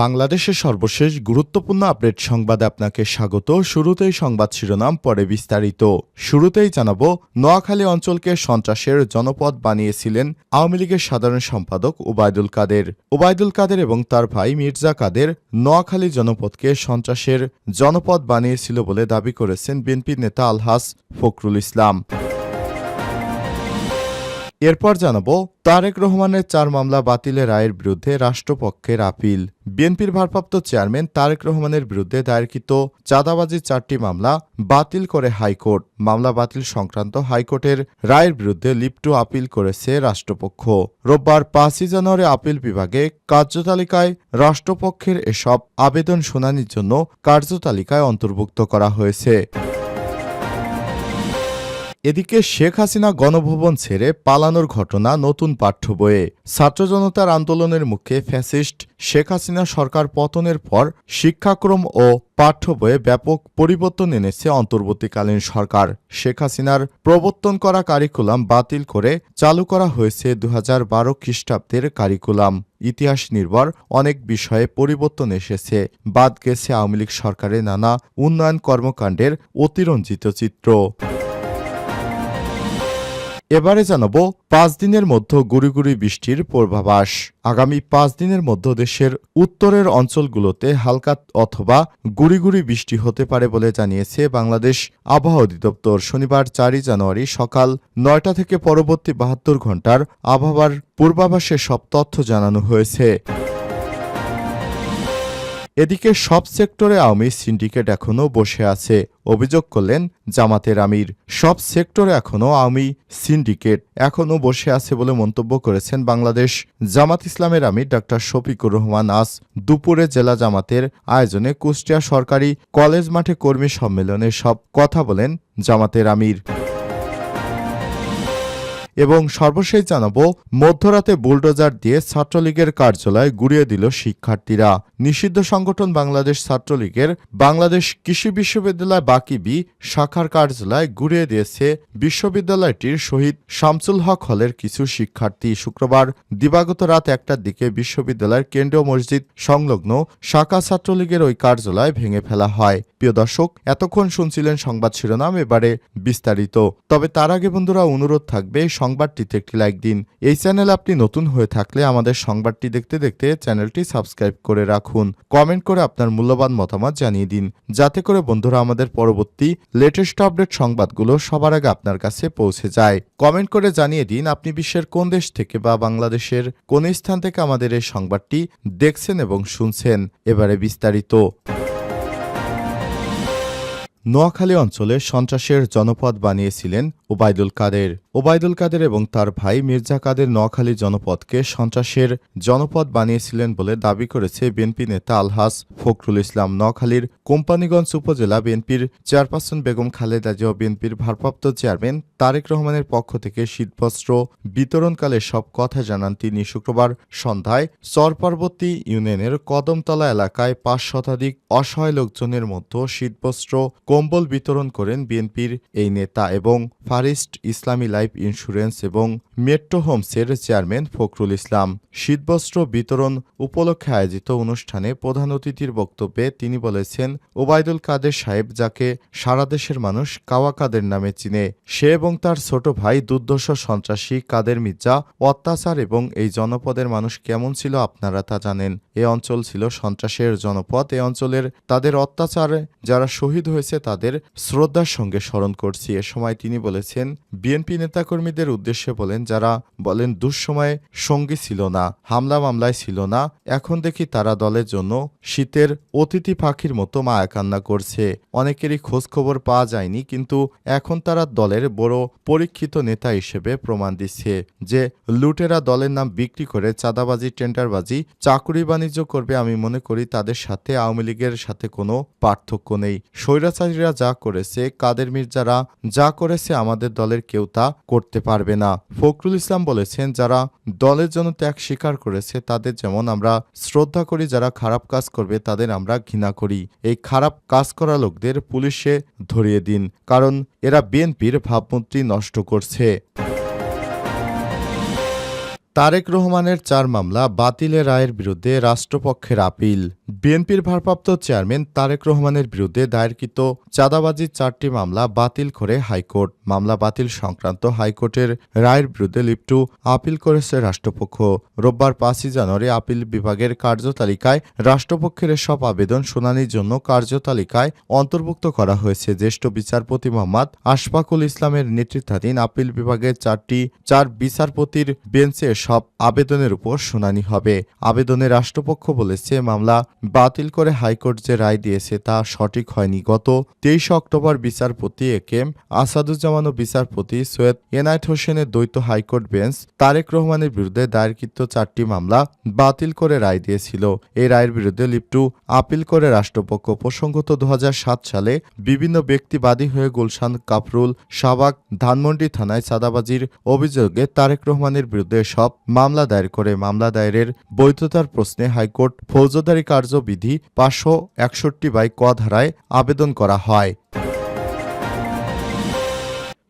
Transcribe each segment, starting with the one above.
বাংলাদেশের সর্বশেষ গুরুত্বপূর্ণ আপডেট সংবাদে আপনাকে স্বাগত। শুরুতেই সংবাদ শিরোনাম, পরে বিস্তারিত। শুরুতেই জানাব, নোয়াখালী অঞ্চলকে সন্ত্রাসের জনপদ বানিয়েছিলেন আওয়ামী লীগের সাধারণ সম্পাদক ওবায়দুল কাদের। ওবায়দুল কাদের এবং তার ভাই মির্জা কাদের নোয়াখালী জনপদকে সন্ত্রাসের জনপদ বানিয়েছিল বলে দাবি করেছেন বিএনপি নেতা আলহাস ফখরুল ইসলাম। এরপর জানাব, তারেক রহমানের চার মামলা বাতিলের রায়ের বিরুদ্ধে রাষ্ট্রপক্ষের আপিল। বিএনপির ভারপ্রাপ্ত চেয়ারম্যান তারেক রহমানের বিরুদ্ধে দায়েরকৃত চাঁদাবাজির চারটি মামলা বাতিল করে হাইকোর্ট। মামলা বাতিল সংক্রান্ত হাইকোর্টের রায়ের বিরুদ্ধে লিপ্টু আপিল করেছে রাষ্ট্রপক্ষ। রোববার পাঁচই জানুয়ারি আপিল বিভাগে কার্যতালিকায় রাষ্ট্রপক্ষের এসব আবেদন শুনানির জন্য কার্যতালিকায় অন্তর্ভুক্ত করা হয়েছে। এদিকে শেখ হাসিনা গণভবন ছেড়ে পালানোর ঘটনা নতুন পাঠ্য বইয়ে। ছাত্র জনতার আন্দোলনের মুখে ফ্যাসিস্ট শেখ হাসিনা সরকার পতনের পর শিক্ষাক্রম ও পাঠ্য বইয়ে ব্যাপক পরিবর্তন এনেছে অন্তর্বর্তীকালীন সরকার। শেখ হাসিনার প্রবর্তন করা কারিকুলাম বাতিল করে চালু করা হয়েছে দু বারো খ্রিস্টাব্দের কারিকুলাম। ইতিহাস নির্ভর অনেক বিষয়ে পরিবর্তন এসেছে। বাদ গেছে আওয়ামী লীগ সরকারের নানা উন্নয়ন কর্মকাণ্ডের অতিরঞ্জিত চিত্র। এবারে জানাব পাঁচ দিনের মধ্যে গুড়ি গুড়ি বৃষ্টির পূর্বাভাস। আগামী পাঁচ দিনের মধ্যে দেশের উত্তরের অঞ্চলগুলোতে হালকা অথবা গুড়ি গুড়ি বৃষ্টি হতে পারে বলে জানিয়েছে বাংলাদেশ আবহাওয়া অধিদপ্তর। শনিবার চারই জানুয়ারি সকাল নয়টা থেকে পরবর্তী বাহাত্তর ঘণ্টার আবহাওয়ার পূর্বাভাসে সব তথ্য জানানো হয়েছে। এদিকে সব সেক্টরে আওয়ামী সিন্ডিকেট এখনও বসে আছে, অভিযোগ করলেন জামাতের আমির। সব সেক্টরে এখনও আওয়ামী সিন্ডিকেট এখনও বসে আছে বলে মন্তব্য করেছেন বাংলাদেশ। জামাত ইসলামের আমির ডাক্তার শফিকুর রহমান আজ দুপুরে জেলা জামাতের আয়োজনে কুষ্টিয়া সরকারি কলেজ মাঠে কর্মী সম্মেলনে সব কথা বলেন জামাতের আমির। এবং সর্বশেষ জানাব, মধ্যরাতে বুলডোজার দিয়ে ছাত্রলীগের কার্যালয় গুড়িয়ে দিল শিক্ষার্থীরা। নিষিদ্ধ সংগঠন বাংলাদেশ ছাত্রলীগের বাংলাদেশ কৃষি বিশ্ববিদ্যালয় বাকিবি শাখার কার্যালয় গুড়িয়ে দিয়েছে বিশ্ববিদ্যালয়টির শহীদ শামসুল হক হলের কিছু শিক্ষার্থী। শুক্রবার দিবাগত রাত একটার দিকে বিশ্ববিদ্যালয়ের কেন্দ্রীয় মসজিদ সংলগ্ন শাখা ছাত্রলীগের ওই কার্যালয় ভেঙে ফেলা হয়। প্রিয় দর্শক, এতক্ষণ শুনছিলেন সংবাদ শিরোনাম, এবারে বিস্তারিত। তবে তার আগে বন্ধুরা, অনুরোধ থাকবে সংবাদটিতে একটি লাইক দিন। এই চ্যানেল আপনি নতুন হয়ে থাকলে আমাদের সংবাদটি দেখতে দেখতে চ্যানেলটি সাবস্ক্রাইব করে রাখুন। কমেন্ট করে আপনার মূল্যবান মতামত জানিয়ে দিন। যাতে করে বন্ধুরা আমাদের পরবর্তী লেটেস্ট আপডেট সংবাদগুলো সবার আগে আপনার কাছে পৌঁছে যায়। কমেন্ট করে জানিয়ে দিন, আপনি বিশ্বের কোন দেশ থেকে বা বাংলাদেশের কোন স্থান থেকে আমাদের এই সংবাদটি দেখছেন এবং শুনছেন। এবারে বিস্তারিত। নোয়াখালী অঞ্চলে সন্ত্রাসের জনপদ বানিয়েছিলেন ওবায়দুল কাদের। ওবায়দুল কাদের এবং তার ভাই মির্জা কাদের নোয়াখালী জনপদকে সন্ত্রাসের জনপদ বানিয়েছিলেন বলে দাবি করেছে বিএনপি নেতা আলহাস ফখরুল ইসলাম নোয়াখালীর কোম্পানিগঞ্জ উপজেলা বিএনপির চেয়ারপারসন বেগম খালেদা জিয়া বিএনপির ভারপ্রাপ্ত চেয়ারম্যান তারেক রহমানের পক্ষ থেকে শীতবস্ত্র বিতরণকালে সব কথা জানান তিনি শুক্রবার সন্ধ্যায় চরপর্বতী ইউনিয়নের কদমতলা এলাকায় পাঁচ শতাধিক অসহায় লোকজনের মধ্যে শীতবস্ত্র, কম্বল বিতরণ করেন বিএনপির এই নেতা এবং ফারিস্ট ইসলামী লাইফ ইন্স্যুরেন্স এবং মেট্রো হোমসের চেয়ারম্যান ফখরুল ইসলাম শীতবস্ত্র বিতরণ উপলক্ষে আয়োজিত অনুষ্ঠানে প্রধান অতিথির বক্তব্যে তিনি বলেছেন, ওবায়দুল কাদের সাহেব যাকে সারা দেশের মানুষ কাওয়া কাদের নামে চিনে, সে এবং তার ছোট ভাই দুর্দশ সন্ত্রাসী কাদের মির্জা, অত্যাচার এবং এই জনপদের মানুষ কেমন ছিল আপনারা তা জানেন। এ অঞ্চল ছিল সন্ত্রাসের জনপদ, এ অঞ্চলের তাদের অত্যাচারে, যারা শহীদ হয়েছে তাদের শ্রদ্ধার সঙ্গে স্মরণ করছি। এ সময় তিনি বলেছেন, বিএনপি নেতাকর্মীদের উদ্দেশ্যে বলেন যারা বলেন দুঃসময়ে সঙ্গী ছিল না, হামলা মামলায় ছিল না, এখন দেখি তারা দলের জন্য শীতের অতিথি পাখির মতো মায়া কান্না করছে। অনেকেরই খোঁজ খবর পাওয়া যায়নি, কিন্তু এখন তারা দলের বড় পরীক্ষিত নেতা হিসেবে প্রমাণ দিচ্ছে যে লুটেরা দলের নাম বিক্রি করে চাঁদাবাজি, টেন্ডারবাজি, চাকুরি বাণিজ্য করবে আমি মনে করি তাদের সাথে আওয়ামী লীগের সাথে কোনো পার্থক্য নেই। স্বৈরাচারীরা যা করেছে, কাদের মির্জারা যা করেছে আমাদের দলের কেউ তা করতে পারবে না। ফখরুল ফখরুল ইসলাম বলেছেন, যারা দলের জন্য ত্যাগ স্বীকার করেছে, তাদের যেমন আমরা শ্রদ্ধা করি, যারা খারাপ কাজ করবে, তাদের আমরা ঘৃণা করি। এই খারাপ কাজ করা লোকদের পুলিশে ধরিয়ে দিন, কারণ এরা বিএনপির ভাবমূর্তি নষ্ট করছে। তারেক রহমানের চার মামলা বাতিলের রায়ের বিরুদ্ধে রাষ্ট্রপক্ষের আপিল। বিএনপির ভারপ্রাপ্ত চেয়ারম্যান তারেক রহমানের বিরুদ্ধে দায়েরকৃত চাঁদাবাজির চারটি মামলা বাতিল করে হাইকোর্ট। মামলা বাতিল সংক্রান্ত হাইকোর্টের রায়ের বিরুদ্ধে লিপ্টু আপিল করেছে রাষ্ট্রপক্ষ। রোববার পাঁচই জানুয়ারি আপিল বিভাগের কার্যতালিকায় রাষ্ট্রপক্ষের সব আবেদন শুনানির জন্য কার্যতালিকায় অন্তর্ভুক্ত করা হয়েছে। জ্যেষ্ঠ বিচারপতি মোহাম্মদ আশফাকুল ইসলামের নেতৃত্বাধীন আপিল বিভাগের চারটি, চার বিচারপতির বেঞ্চে সব আবেদনের উপর শুনানি হবে। আবেদনে রাষ্ট্রপক্ষ বলেছে, মামলা বাতিল করে হাইকোর্ট যে রায় দিয়েছে তা সঠিক হয়নি। গত তেইশ অক্টোবর বিচারপতি এ কে এম আসাদুজ্জামান ও বিচারপতি সৈয়দ এনায়েত হোসেনের দ্বৈত হাইকোর্ট বেঞ্চ তারেক রহমানের বিরুদ্ধে দায়েরকৃত চারটি মামলা বাতিল করে রায় দিয়েছিল। এই রায়ের বিরুদ্ধে লিপ্টু আপিল করে রাষ্ট্রপক্ষ প্রসঙ্গত দু হাজার সাত সালে বিভিন্ন ব্যক্তিবাদী হয়ে গুলশান কাফরুল শাবাক ধানমন্ডি থানায় চাঁদাবাজির অভিযোগে তারেক রহমানের বিরুদ্ধে সব মামলা দায়ের করে। মামলা দায়েরের বৈধতার প্রশ্নে হাইকোর্ট ফৌজদারি কার্যবিধি পাঁচশো একষট্টি বাই ক ধারায় আবেদন করা হয়।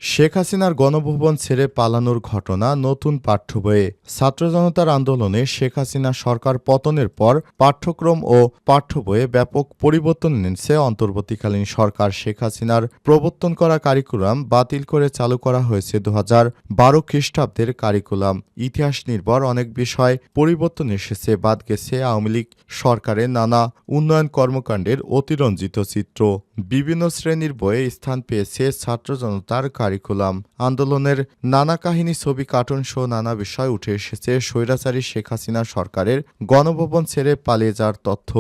শেখ হাসিনার গণভবন ছেড়ে পালানোর ঘটনা নতুন পাঠ্য বইয়ে। ছাত্র জনতার আন্দোলনে শেখ হাসিনা সরকার পতনের পর পাঠ্যক্রম ও পাঠ্য বইয়ে ব্যাপক পরিবর্তন এনেছে। অন্তর্বর্তীকালীন সরকার শেখ হাসিনার প্রবর্তন করা কারিকুলাম বাতিল করে চালু করা হয়েছে দু হাজার বারো খ্রিস্টাব্দের কারিকুলাম। ইতিহাস নির্ভর অনেক বিষয় পরিবর্তন এসেছে, বাদ গেছে আওয়ামী লীগ সরকারের নানা উন্নয়ন কর্মকাণ্ডের অতিরঞ্জিত চিত্র। বিভিন্ন শ্রেণির বইয়ে স্থান পেয়েছে ছাত্র জনতার কারিকুলাম আন্দোলনের নানা কাহিনী, ছবি, কার্টুন সহ নানা বিষয় উঠে এসেছে স্বৈরাচারী শেখ হাসিনা সরকারের গণভবন ছেড়ে পালিয়ে যাওয়ার তথ্য।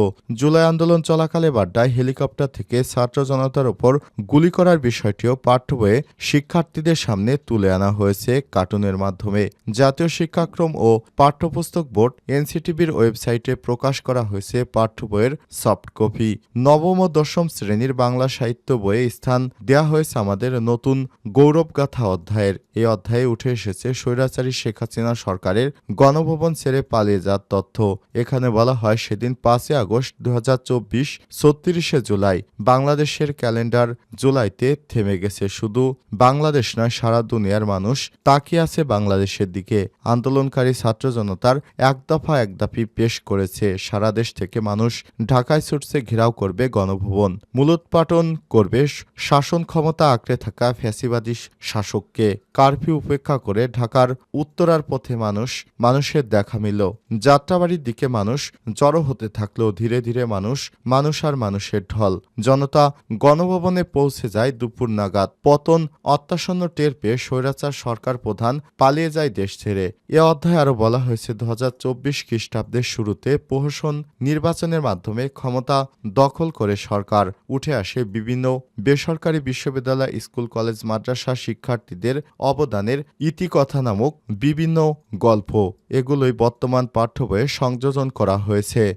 জুলাই আন্দোলন চলাকালে বাড্ডায় হেলিকপ্টার থেকে ছাত্র জনতার ওপর গুলি করার বিষয়টিও পাঠ্য বইয়ে শিক্ষার্থীদের সামনে তুলে আনা হয়েছে কার্টুনের মাধ্যমে। জাতীয় শিক্ষাক্রম ও পাঠ্যপুস্তক বোর্ড এনসিটিভির ওয়েবসাইটে প্রকাশ করা হয়েছে পাঠ্য বইয়ের সফট কপি। নবম ও দশম শ্রেণির বাংলা সাহিত্য বইয়ে স্থান দেয়া হয়েছে আমাদের নতুন গৌরবগাথা অধ্যায়ের এই অধ্যায়ে উঠে এসেছে, স্বৈরাচারী শেখ হাসিনা সরকারের গণভবন ছেড়ে পালিয়ে যাওয়ার তথ্য। এখানে বলা হয় সেদিন পাঁচই আগস্ট দু হাজার চব্বিশ, ছত্রিশে জুলাই, বাংলাদেশের ক্যালেন্ডার জুলাইতে থেমে গেছে। শুধু বাংলাদেশ নয়, সারা দুনিয়ার মানুষ তাকিয়ে আছে বাংলাদেশের দিকে। আন্দোলনকারী ছাত্র জনতার এক দফা এক দাপি পেশ করেছে। সারা দেশ থেকে মানুষ ঢাকায় ছুটছে, ঘেরাও করবে গণভবন। মূলোৎপাটন করবে, শাসন ক্ষমতা আঁকড়ে থাকা ফ্যাসিবাদী শাসককে কারফিউ উপেক্ষা করে ঢাকার উত্তরার পথে মানুষ, মানুষের দেখা মিলল। যাত্রাবাড়ির দিকে মানুষ জড়ো হতে থাকলেও ধীরে ধীরে মানুষ মানুষ আর মানুষের ঢল। জনতা গণভবনে পৌঁছে যায় দুপুর নাগাদ। পতন অত্যাসন্ন টের পেয়ে স্বৈরাচার সরকার প্রধান পালিয়ে যায় দেশ ছেড়ে। এ অধ্যায়ে আরও বলা হয়েছে, দু হাজার চব্বিশ খ্রিস্টাব্দের শুরুতে প্রহসন নির্বাচনের মাধ্যমে ক্ষমতা দখল করে সরকার। উঠে আসে বিভিন্ন বেসরকারি বিশ্ববিদ্যালয়, স্কুল, কলেজ, মাদ্রাসা শিক্ষার্থীদের অবদানের ইতিকথা নামক বিভিন্ন গল্প। এগুলোই বর্তমান পাঠ্য বইয়ে সংযোজন করা হয়েছে।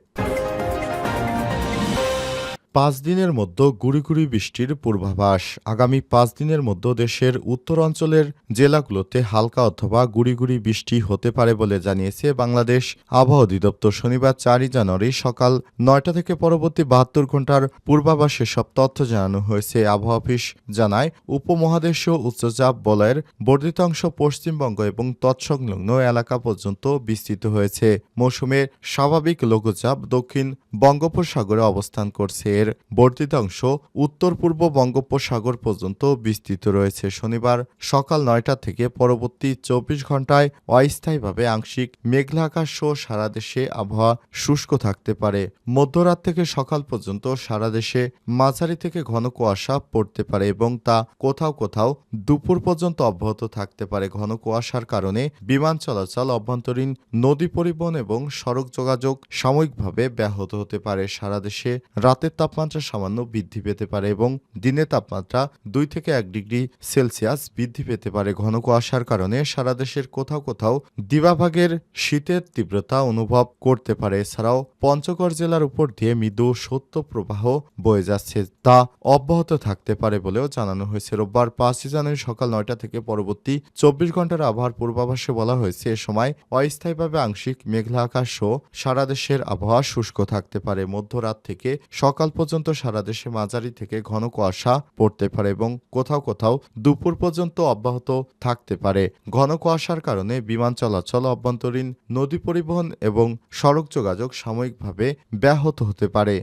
পাঁচ দিনের মধ্যে গুড়ি গুড়ি বৃষ্টির পূর্বাভাস। আগামী পাঁচ দিনের মধ্যে দেশের উত্তরাঞ্চলের জেলাগুলোতে হালকা অথবা গুড়ি গুড়ি বৃষ্টি হতে পারে বলে জানিয়েছে বাংলাদেশ আবহাওয়া অধিদপ্তর। শনিবার চারই জানুয়ারি সকাল নয়টা থেকে পরবর্তী বাহাত্তর ঘণ্টার পূর্বাভাসে সব তথ্য জানানো হয়েছে আবহাওয়া অফিস জানায়। উপমহাদেশীয় উচ্চচাপ বলয়ের বর্ধিত অংশ পশ্চিমবঙ্গ এবং তৎসংলগ্ন এলাকা পর্যন্ত বিস্তৃত হয়েছে। মৌসুমের স্বাভাবিক লঘুচাপ দক্ষিণ বঙ্গোপসাগরে অবস্থান করছে। এর বর্ধিত অংশ উত্তর পূর্ব বঙ্গোপসাগর পর্যন্ত বিস্তৃত রয়েছে। শনিবার সকাল নয়টা থেকে পরবর্তী চব্বিশ ঘন্টায় অস্থায়ীভাবে আংশিক মেঘলা আকাশ সহ সারা দেশে আবহাওয়া শুষ্ক থাকতে পারে। মধ্যরাত থেকে সকাল পর্যন্ত সারা দেশে মাঝারি থেকে ঘন কুয়াশা পড়তে পারে এবং তা কোথাও কোথাও দুপুর পর্যন্ত অব্যাহত থাকতে পারে। ঘন কুয়াশার কারণে বিমান চলাচল অভ্যন্তরীণ নদী পরিবহন এবং সড়ক যোগাযোগ সাময়িকভাবে ব্যাহত হতে পারে। সারা দেশে রাতের তাপ তাপমাত্রা সামান্য বৃদ্ধি পেতে পারে এবং দিনে তাপমাত্রা দুই থেকে এক ডিগ্রি সেলসিয়াস বৃদ্ধি পেতে পারে ঘন কুয়াশার কারণে সারা দেশের কোথাও কোথাও দিবাভাগের শীতের তীব্রতা অনুভব করতে পারে। এছাড়াও পঞ্চগড় জেলার উপর দিয়ে মৃদু সত্য প্রবাহ বয়ে যাচ্ছে তা অব্যাহত থাকতে পারে বলেও জানানো হয়েছে। রোববার পাঁচই জানুয়ারি সকাল নয়টা থেকে পরবর্তী চব্বিশ ঘণ্টার আবহাওয়ার পূর্বাভাসে বলা হয়েছে, এ সময় অস্থায়ীভাবে আংশিক মেঘলা আকাশ সহ সারা দেশের আবহাওয়া শুষ্ক থাকতে পারে। মধ্যরাত থেকে সকাল পর্যন্ত সারা দেশে মাঝারি থেকে ঘন কুয়াশা পড়তে পারে এবং কোথাও কোথাও দুপুর পর্যন্ত অব্যাহত থাকতে পারে। ঘন কুয়াশার কারণে বিমান চলাচল অভ্যন্তরীণ নদী পরিবহন এবং সড়ক যোগাযোগ সাময়িকভাবে ব্যাহত হতে পারে।